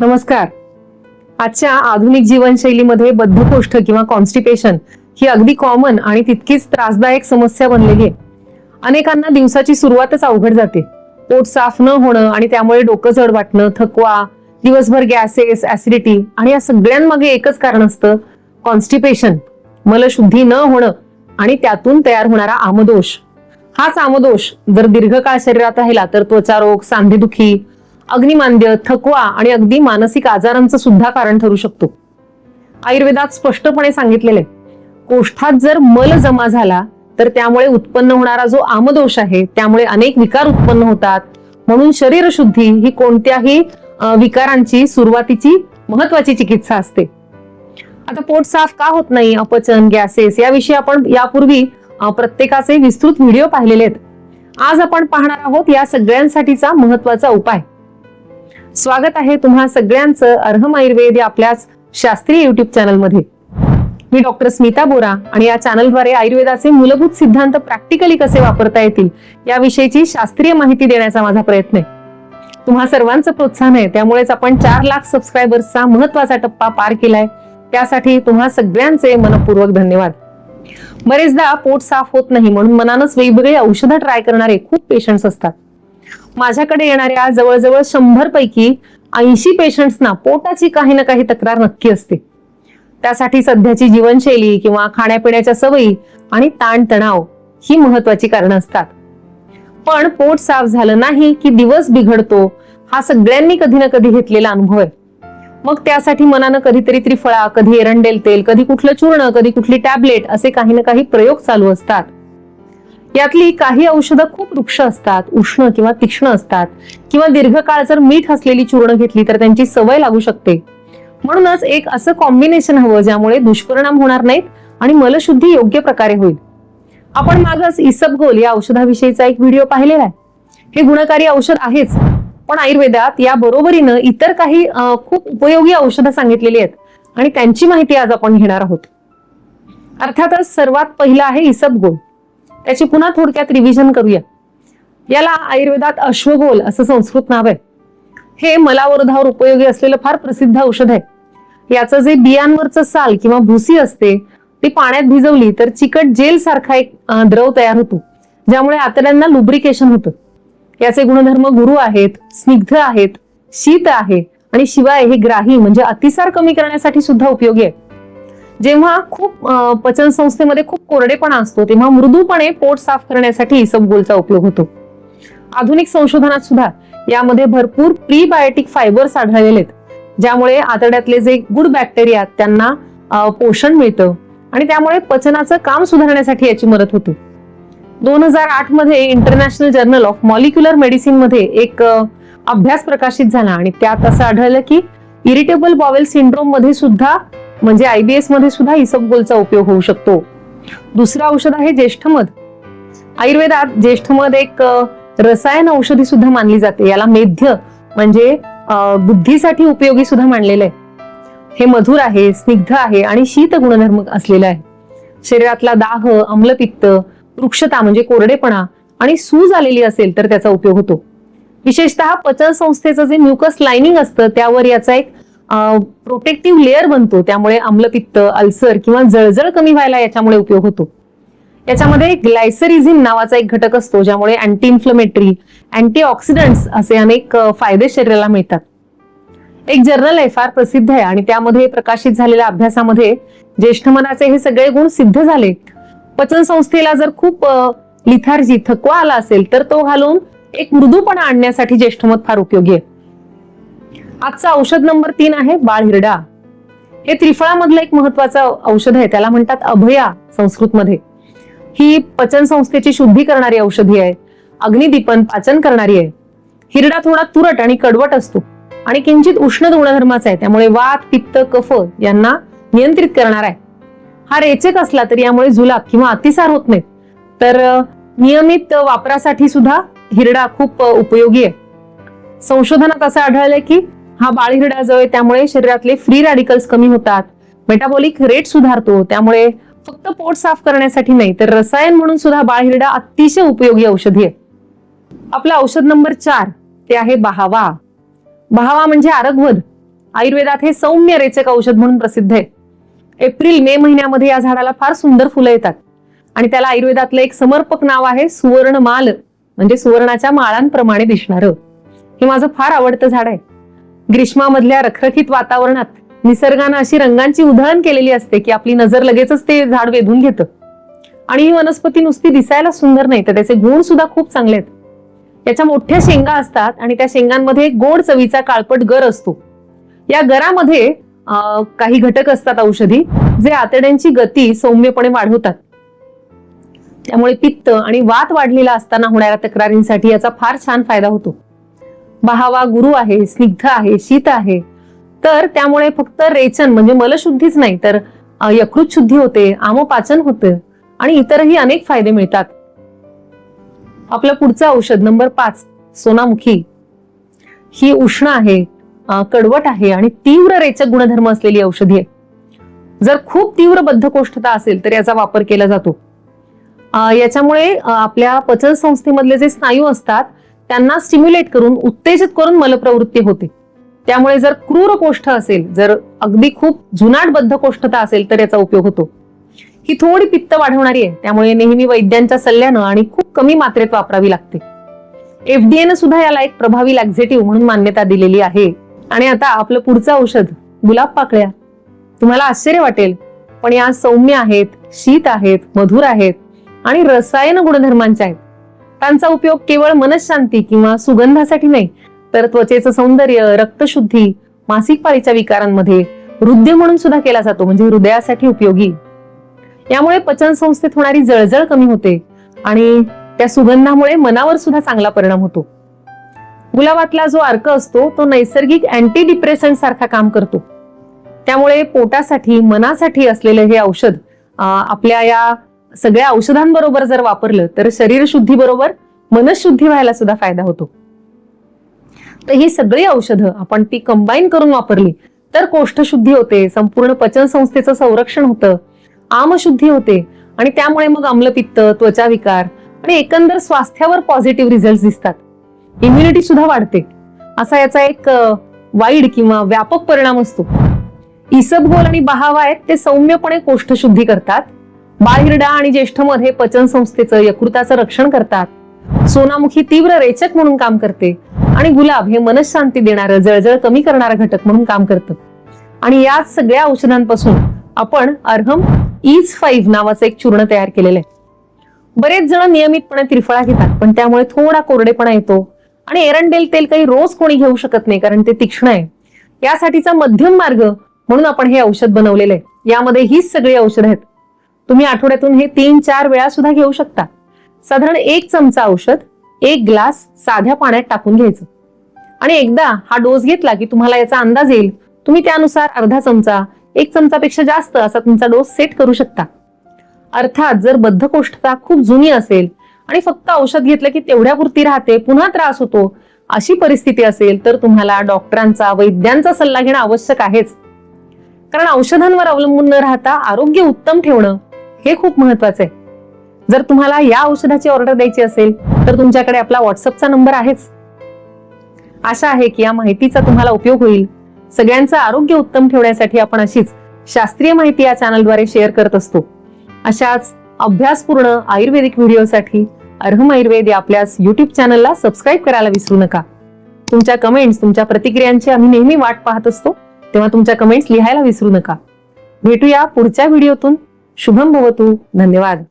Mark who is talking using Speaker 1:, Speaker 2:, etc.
Speaker 1: नमस्कार. आजच्या आधुनिक जीवनशैलीमध्ये बद्धकोष्ठ किंवा कॉन्स्टिपेशन ही अगदी कॉमन आणि तितकीच त्रासदायक समस्या बनलेली आहे. अनेकांना दिवसाची सुरुवातच अवघड जाते. पोट साफ न होणं आणि त्यामुळे डोकं जड वाटणं थकवा दिवसभर गॅसेस ऍसिडिटी आणि या सगळ्यांमागे एकच कारण असतं कॉन्स्टिपेशन मलशुद्धी न होणं आणि त्यातून तयार होणारा आमदोष. हाच आमदोष जर दीर्घकाळ शरीरात राहिला तर त्वचा रोग सांधेदुखी अग्निमांद्य थकवा आणि अगदी मानसिक आजारांचं सुद्धा कारण ठरू शकतो. आयुर्वेदात स्पष्टपणे सांगितलेले कोष्ठात जर मल जमा झाला तर त्यामुळे उत्पन्न होणारा जो आमदोष आहे त्यामुळे अनेक विकार उत्पन्न होतात. म्हणून शरीर शुद्धी ही कोणत्याही विकारांची सुरुवातीची महत्वाची चिकित्सा असते. आता पोट साफ का होत नाही अपचन गॅसेस याविषयी आपण यापूर्वी प्रत्येकाचे विस्तृत व्हिडिओ पाहिलेले आहेत. आज आपण पाहणार आहोत या सगळ्यांसाठीचा महत्त्वाचा उपाय. स्वागत आहे तुम्हा सगळ्यांचं अर्हम आयुर्वेद या आपल्याच शास्त्रीय युट्यूब चॅनलमध्ये मी डॉक्टर स्मिता बोरा आणि या चॅनलद्वारे आयुर्वेदाचे मूलभूत सिद्धांत प्रॅक्टिकली कसे वापरता येतील याविषयीची शास्त्रीय माहिती देण्याचा माझा प्रयत्न आहे. तुम्हा सर्वांचं प्रोत्साहन आहे त्यामुळेच आपण चार लाख सबस्क्रायबर्सचा महत्त्वाचा टप्पा पार केलाय. त्यासाठी तुम्हा सगळ्यांचे मनपूर्वक धन्यवाद. बरेचदा पोट साफ होत नाही म्हणून मनानच वेगवेगळी औषधं ट्राय करणारे खूप पेशंट्स असतात. माझ्याकडे येणाऱ्या जवळजवळ शंभर पैकी ऐंशी पेशंट्सना पोटाची काही ना काही तक्रार नक्की असते. त्यासाठी सध्याची जीवनशैली किंवा खाण्यापिण्याच्या सवयी आणि ताणतणाव ही महत्वाची कारणं असतात. पण पोट साफ झालं नाही की दिवस बिघडतो हा सगळ्यांनी कधी ना कधी घेतलेला अनुभव आहे. मग त्यासाठी मनानं कधीतरी त्रिफळा कधी एरंडेल तेल कधी कुठलं चूर्ण कधी कुठली टॅबलेट असे काही ना काही प्रयोग चालू असतात. यातली काही औषधं खूप वृक्ष असतात उष्ण किंवा तीक्ष्ण असतात. किंवा दीर्घकाळ जर मीठ असलेली चूर्ण घेतली तर त्यांची सवय लागू शकते. म्हणूनच एक असं कॉम्बिनेशन हवं ज्यामुळे दुष्परिणाम होणार नाहीत आणि मलशुद्धी योग्य प्रकारे होईल. आपण मागच इसबगोल या औषधाविषयीचा एक व्हिडिओ पाहिलेला आहे. हे गुणकारी औषध आहेच पण आयुर्वेदात या बरोबरीनं इतर काही खूप उपयोगी औषधं सांगितलेली आहेत आणि त्यांची माहिती आज आपण घेणार आहोत. अर्थातच सर्वात पहिलं आहे इसबगोल त्याची पुन्हा थोडक्यात रिव्हिजन करूया. याला आयुर्वेदात अश्वगोल असं संस्कृत नाव आहे. हे मलावरोधावर उपयोगी असलेलं फार प्रसिद्ध औषध आहे. याचं जे बियांवरचं साल किंवा भुसी असते ती पाण्यात भिजवली तर चिकट जेल सारखा एक द्रव तयार होतो. ज्यामुळे आतड्यांना लुब्रिकेशन होतं. याचे गुणधर्म गुरु आहेत स्निग्ध आहेत शीत आहे आणि शिवाय हे ग्राही म्हणजे अतिसार कमी करण्यासाठी सुद्धा उपयोगी आहे. जेव्हा खूप पचन संस्थेमध्ये खूप कोरडेपणा असतो तेव्हा मृदूपणे पोट साफ करण्यासाठी इसबगोलचा उपयोग होतो. आधुनिक संशोधनात सुद्धा यामध्ये भरपूर प्रीबायोटिक फायबर्स आढळलेले आहेत ज्यामुळे आतड्यातले जे गुड बॅक्टेरिया त्यांना पोषण मिळतं आणि त्यामुळे पचनाचं काम सुधारण्यासाठी याची मदत होते. दोन हजार आठमध्ये इंटरनॅशनल जर्नल ऑफ मॉलिक्युलर मेडिसिनमध्ये एक अभ्यास प्रकाशित झाला आणि त्यात असं आढळलं की इरिटेबल बॉवेल सिंड्रोममध्ये सुद्धा म्हणजे आयबीएसमध्ये सुद्धा इसबगोलचा उपयोग होऊ शकतो. दुसरं औषध आहे ज्येष्ठमध आयुर्वेदात ज्येष्ठमध एक रसायन औषधी सुद्धा मानली जाते. याला मेध्य म्हणजे बुद्धीसाठी उपयोगी सुद्धा मानलेलं आहे हे मधुर आहे स्निग्ध आहे आणि शीत गुणधर्म असलेलं आहे. शरीरातला दाह अम्लपित्त वृक्षता म्हणजे कोरडेपणा आणि सूज आलेली असेल तर त्याचा उपयोग होतो. विशेषतः पचन संस्थेचं जे म्युकस लाइनिंग असतं त्यावर याचा एक प्रोटेक्टिव्ह लेअर बनतो. त्यामुळे आम्लपित्त अल्सर किंवा जळजळ कमी व्हायला याच्यामुळे उपयोग होतो. याच्यामध्ये ग्लायसरिझिन नावाचा एक घटक असतो ज्यामुळे अँटी इन्फ्लमेटरी अँटीऑक्सिडंट्स असे अनेक फायदे शरीराला मिळतात. एक जर्नल आहे फार प्रसिद्ध आहे आणि त्यामध्ये प्रकाशित झालेल्या अभ्यासामध्ये ज्येष्ठ मनाचे हे सगळे गुण सिद्ध झाले. पचन संस्थेला जर खूप लिथार्जी थकवा आला असेल तर तो घालून एक मृदूपणा आणण्यासाठी ज्येष्ठमत फार उपयोगी आहे. आजचा औषध नंबर तीन आहे बाळ हिरडा हे त्रिफळामधलं एक महत्वाचं औषध आहे त्याला म्हणतात अभया संस्कृतमध्ये. ही पचन संस्थेची शुद्धी करणारी औषधी आहे अग्निदीपन पाचन करणारी आहे. हिरडा थोडा तुरट आणि कडवट असतो आणि किंचित उष्ण गुणधर्माचा आहे त्यामुळे वात पित्त कफ यांना नियंत्रित करणार आहे. हा रेचक असला तरी यामुळे जुलाब किंवा अतिसार होत नाही तर नियमित वापरासाठी सुद्धा हिरडा खूप उपयोगी आहे. संशोधनात असं आढळलंय की हा बाळ जो आहे त्यामुळे शरीरातले फ्री रॅडिकल्स कमी होतात. मेटाबॉलिक रेट सुधारतो त्यामुळे फक्त पोट साफ करण्यासाठी नाही तर रसायन म्हणून सुद्धा बाळहिरडा अतिशय उपयोगी औषधी आहे. आपलं औषध नंबर चार ते आहे बहावा. बहावा म्हणजे आरगवध. आयुर्वेदात हे सौम्य रेचक औषध म्हणून प्रसिद्ध आहे. एप्रिल मे महिन्यामध्ये या झाडाला फार सुंदर फुलं येतात. आणि त्याला आयुर्वेदातलं एक समर्पक नाव आहे सुवर्णमाल. म्हणजे सुवर्णाच्या माळांप्रमाणे दिसणारं. हे माझं फार आवडतं झाड आहे. ग्रीष्मामधल्या रखरखीत वातावरणात निसर्गानं अशी रंगांची उधळण केलेली असते की आपली नजर लगेचच ते झाड वेधून घेतं. आणि ही वनस्पती नुसती दिसायला सुंदर नाही तर त्याचे गुण सुद्धा खूप चांगले आहेत. त्याच्या मोठ्या शेंगा असतात आणि त्या शेंगांमध्ये गोड चवीचा काळपट गर असतो. या गरामध्ये काही घटक असतात औषधी जे आतड्यांची गती सौम्यपणे वाढवतात. त्यामुळे पित्त आणि वात वाढलेला असताना होणाऱ्या तक्रारींसाठी याचा फार छान फायदा होतो. बहावा गुरु आहे स्निग्ध आहे शीत आहे. तर त्यामुळे फक्त रेचन म्हणजे मलशुद्धीच नाही तर यकृत शुद्धी होते आमपाचन होते आणि इतरही अनेक फायदे मिळतात. आपलं पुढचं औषध नंबर पाच सोनामुखी. ही उष्ण आहे कडवट आहे आणि तीव्र रेचक गुणधर्म असलेली औषधी आहे. जर खूप तीव्र बद्धकोष्ठता असेल तर याचा वापर केला जातो. याच्यामुळे आपल्या पचन संस्थेमधले जे स्नायू असतात त्यांना स्टिम्युलेट करून उत्तेजित करून मलप्रवृत्ती होते. त्यामुळे जर क्रूर कोष्ठ असेल जर अगदी खूप जुनाट बद्धकोष्ठता असेल तर याचा उपयोग होतो. ही थोडी पित्त वाढवणारी आहे त्यामुळे नेहमी वैद्यांच्या सल्ल्यानं आणि खूप कमी मात्रेत वापरावी लागते. एफडीएनं सुद्धा याला एक प्रभावी लॅक्झेटिव्ह म्हणून मान्यता दिलेली आहे. आणि आता आपलं पुढचं औषध गुलाब पाकळ्या. तुम्हाला आश्चर्य वाटेल पण या सौम्य आहेत शीत आहेत मधुर आहेत आणि रसायन गुणधर्मांच्या आहेत. त्यांचा उपयोग केवळ मनशांती किंवा सुगंधासाठी नाही तर त्वचेचं सौंदर्य रक्तशुद्धी मासिक पाळीच्या विकारांमध्ये हृदय म्हणून सुद्धा केला जातो म्हणजे हृदयासाठी उपयोगी. यामुळे पचन संस्थेत होणारी जळजळ कमी होते आणि त्या सुगंधामुळे मनावर सुद्धा चांगला परिणाम होतो. गुलाबातला जो अर्क असतो तो नैसर्गिक अँटी डिप्रेसंट सारखा काम करतो. त्यामुळे पोटासाठी मनासाठी असलेलं हे औषध आपल्या या सगळ्या औषधांबरोबर जर वापरलं तर शरीर शुद्धी बरोबर मनशुद्धी व्हायला सुद्धा फायदा होतो. तर ही सगळी औषधं आपण ती कंबाईन करून वापरली तर कोष्ठशुद्धी होते संपूर्ण पचन संस्थेचं संरक्षण होतं आमशुद्धी होते आणि त्यामुळे मग आम्लपित्त त्वचा विकार आणि एकंदर स्वास्थ्यावर पॉझिटिव्ह रिझल्ट दिसतात. इम्युनिटी सुद्धा वाढते. असा याचा एक वाईड किंवा व्यापक परिणाम असतो. इसबगोल आणि बहावा आहेत ते सौम्यपणे कोष्ठशुद्धी करतात. बाळहिरडा आणि ज्येष्ठमध्ये पचन संस्थेचं यकृताचं रक्षण करतात. सोनामुखी तीव्र रेचक म्हणून काम करते आणि गुलाब हे मनशांती देणारं जळजळ कमी करणारं घटक म्हणून काम करतं. आणि या सगळ्या औषधांपासून आपण अर्हम इज फाईव्ह नावाचं एक चूर्ण तयार केलेलं आहे. बरेच जण नियमितपणे त्रिफळा घेतात पण त्यामुळे थोडा कोरडेपणा येतो आणि एरंडेल तेल काही रोज कोणी घेऊ शकत नाही कारण ते तीक्ष्ण आहे. यासाठीचा मध्यम मार्ग म्हणून आपण हे औषध बनवलेलं आहे. यामध्ये हीच सगळी औषध आहेत. तुम्ही आठवड्यातून हे तीन चार वेळा सुद्धा घेऊ शकता. साधारण एक चमचा औषध एक ग्लास साध्या पाण्यात टाकून घ्यायचं. आणि एकदा हा डोस घेतला की तुम्हाला याचा अंदाज येईल. तुम्ही त्यानुसार अर्धा चमचा एक चमचापेक्षा जास्त असा तुमचा डोस सेट करू शकता. अर्थात जर बद्धकोष्ठता खूप जुनी असेल आणि फक्त औषध घेतलं की तेवढ्यापुरती राहते पुन्हा त्रास होतो अशी परिस्थिती असेल तर तुम्हाला डॉक्टरांचा वैद्यांचा सल्ला घेणं आवश्यक आहेच. कारण औषधांवर अवलंबून न राहता आरोग्य उत्तम ठेवणं हे खूप महत्वाचं आहे. जर तुम्हाला या औषधाची ऑर्डर द्यायची असेल तर तुमच्याकडे आपला व्हॉट्सअपचा नंबर आहेच. आशा आहे की या माहितीचा तुम्हाला उपयोग होईल. सगळ्यांचं आरोग्य उत्तम ठेवण्यासाठी आपण अशीच शास्त्रीय माहिती या चॅनलद्वारे शेअर करत असतो. अशाच अभ्यासपूर्ण आयुर्वेदिक व्हिडिओसाठी अर्हम आयुर्वेद या आपल्याच युट्यूब चॅनलला सबस्क्राईब करायला विसरू नका. तुमच्या कमेंट्स तुमच्या प्रतिक्रियांची आम्ही नेहमी वाट पाहत असतो तेव्हा तुमच्या कमेंट्स लिहायला विसरू नका. भेटूया पुढच्या व्हिडिओतून. शुभम भवतू धन्यवाद.